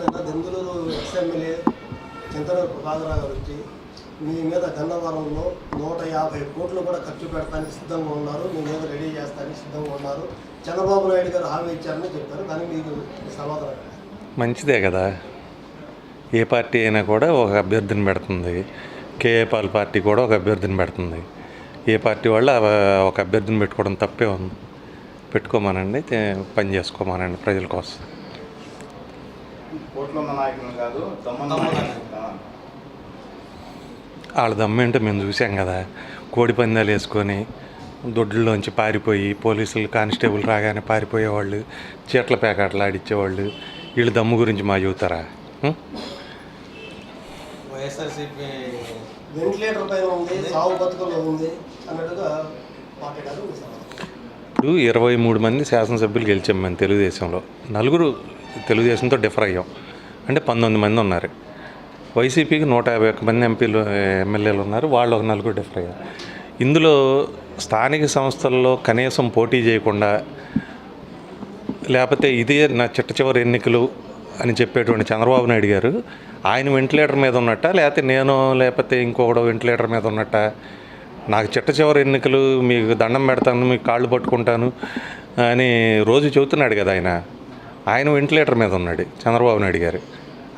ఏంటంటే దెందులూరు ఎక్స్ఎమ్మెల్యే చింతనూరు ప్రభాకరరావు గారు వచ్చి మీ మీద గన్నవరంలో నూట యాభై కోట్లు కూడా ఖర్చు పెడతానికి సిద్ధంగా ఉన్నారు. మీ మీద రెడీ చేస్తానికి సిద్ధంగా ఉన్నారు. చంద్రబాబు నాయుడు గారు హామీ ఇచ్చారని చెప్పారు. కానీ మీకు సమాధానం మంచిదే కదా. ఏ పార్టీ అయినా కూడా ఒక అభ్యర్థిని పెడుతుంది. కేఏ పాల్ పార్టీ కూడా ఒక అభ్యర్థిని పెడుతుంది. ఏ పార్టీ వాళ్ళు ఒక అభ్యర్థిని పెట్టుకోవడం తప్పే ఉంది. పెట్టుకోమానండి పని చేసుకోమానండి ప్రజల కోసం. నాయకులు కాదు నాయకులు. ఆ. వాళ్ళ దమ్మేంటో మేము చూసాం కదా కోడి పందాలు వేసుకొని దొడ్లలోంచి పారిపోయి పోలీసులు కానిస్టేబుల్ రాగానే పారిపోయేవాళ్ళు చీట్ల పేకాటలు ఆడిచ్చేవాళ్ళు వీళ్ళ దమ్ము గురించి మా చెబుతారా ఉం? వైఎస్ఆర్సీపీ వెంటిలేటర్ పైన ఉంది సాగు బతుకుల్లో ఉంది అన్నట్టుగా మాట్లాడారు మీ సమాధానం ఇప్పుడు ఇరవై మూడు మంది శాసనసభ్యులు గెలిచాం మేము తెలుగుదేశంలో నలుగురు తెలుగుదేశంతో డిఫర్ అయ్యాం. అంటే పంతొమ్మిది మంది ఉన్నారు. వైసీపీకి నూట యాభై ఒక్క మంది ఎంపీలు ఎమ్మెల్యేలు ఉన్నారు. వాళ్ళు ఒక నలుగురు డిఫర్ అయ్యారు. ఇందులో స్థానిక సంస్థల్లో కనీసం పోటీ చేయకుండా లేకపోతే ఇదే నా చిట్ట చివరి ఎన్నికలు అని చెప్పేటువంటి చంద్రబాబు నాయుడు గారు ఆయన వెంటిలేటర్ మీద ఉన్నట్ట లేకపోతే నేను లేకపోతే ఇంకొకడో వెంటిలేటర్ మీద ఉన్నట్ట? నాకు చిట్ట చివరి ఎన్నికలు మీకు దండం పెడతాను మీకు కాళ్ళు పట్టుకుంటాను అని రోజు చెబుతున్నాడు కదా ఆయన. ఆయన వెంటిలేటర్ మీద ఉన్నాడు చంద్రబాబు నాయుడు గారు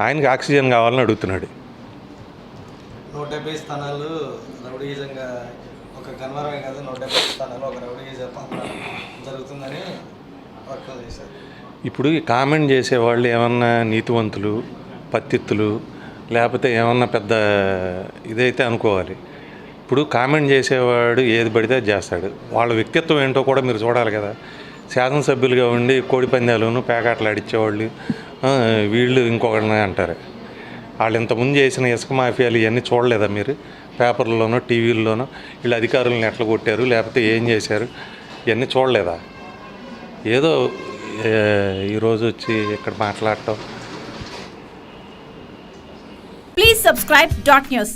ఆయనకి ఆక్సిజన్ కావాలని అడుగుతున్నాడు. నూట డెబ్బై స్థానాలు రౌడీజంగా ఒక గన్వరమే కాదు నూట డెబ్బై స్థానాలు ఒక రౌడీజ జరుగుతుందని చేశారు. ఇప్పుడు కామెంట్ చేసేవాళ్ళు ఏమన్నా నీతివంతులు పత్తిత్తులు లేకపోతే ఏమన్నా పెద్ద ఇదైతే అనుకోవాలి. ఇప్పుడు కామెంట్ చేసేవాడు ఏది పడితే అది చేస్తాడు. వాళ్ళ వ్యక్తిత్వం ఏంటో కూడా మీరు చూడాలి కదా. శాసనసభ్యులుగా ఉండి కోడి పందాలను పేకాటలు ఆడిచ్చేవాళ్ళు. వీళ్ళు ఇంకొకరిని అంటారు. వాళ్ళు ఇంతకుముందు చేసిన ఇసుక మాఫియాలు ఇవన్నీ చూడలేదా మీరు? పేపర్లలోనో టీవీల్లోనో వీళ్ళు అధికారులను ఎట్లా కొట్టారు? లేకపోతే ఏం చేశారు? ఇవన్నీ చూడలేదా? ఏదో ఈరోజు వచ్చి ఇక్కడ మాట్లాడటం. Please subscribe dot news